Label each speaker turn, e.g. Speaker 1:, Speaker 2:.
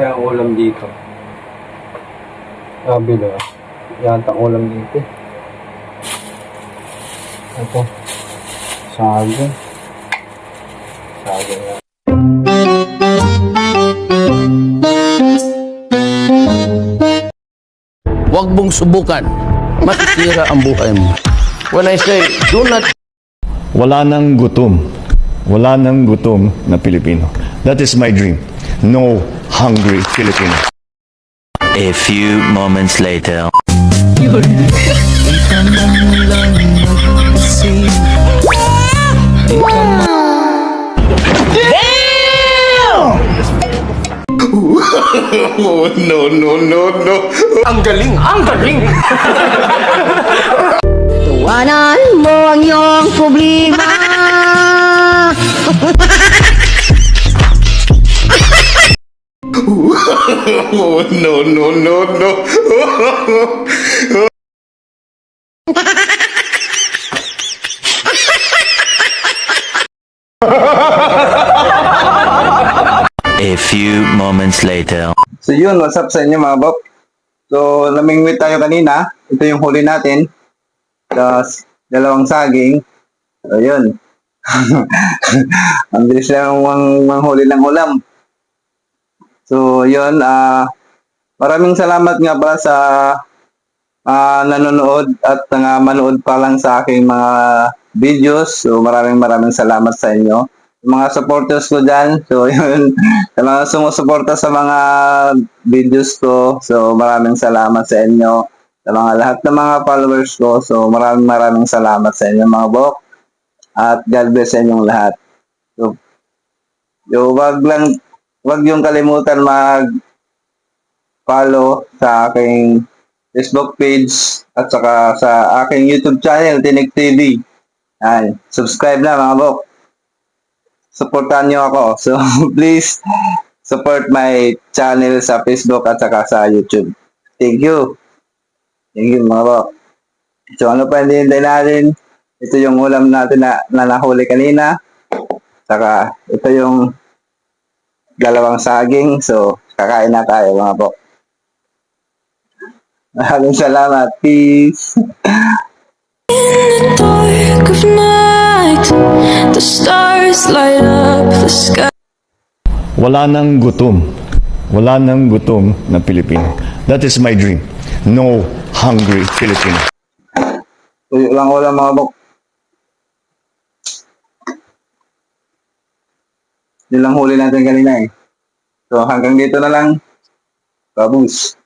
Speaker 1: ulam dito. Sabi na. Yata ulam dito. Ito. Saging. Saging nga.
Speaker 2: Huwag mong subukan. Masisira ang buhay mo. When I say, do not
Speaker 3: Wala nang gutom. Wala nang gutom na Pilipino. That is my dream. No hungry Filipino.
Speaker 4: A few moments later.
Speaker 5: Tuwanan mo ang iyong problema.
Speaker 4: A few moments later.
Speaker 6: So yun, what's up sa inyo mga bop? So, namingwit tayo kanina. Ito yung huli natin. Tapos, dalawang saging. So, yun. Ang bilis lang mang, manghuli ng ulam. So, yun. ah maraming salamat nga pala sa ah, nanonood at nga manood pa lang sa aking mga videos. So, maraming maraming salamat sa inyo. Yung mga supporters ko dyan. So, yun. Sa sumusuporta sa mga videos ko. So, maraming salamat sa inyo. Sa mga lahat ng mga followers ko. So, maraming maraming salamat sa inyo mga bok. At God bless sa inyong lahat. So, yo, wag lang, wag yung kalimutan mag follow sa aking Facebook page at saka sa aking YouTube channel, Tinik TV. Ay, subscribe na mga bok supportan nyo ako. So, please support my channel sa Facebook at saka sa YouTube. Thank you. Thank you mga bro. So, ano pa hindi hintay natin? Ito yung ulam natin na, na nahuli kanina. Saka, ito yung dalawang saging. So, kakain na tayo mga bro. Maraming salamat. Peace.
Speaker 7: dark of night, the stars light up the sky.
Speaker 3: Wala nang gutom. Wala nang gutom na Pilipino. That is my dream. No hungry Filipino.
Speaker 6: Tuyo lang ulam mga bro. Yun lang huli natin kanina eh. So hanggang dito na lang. Babus.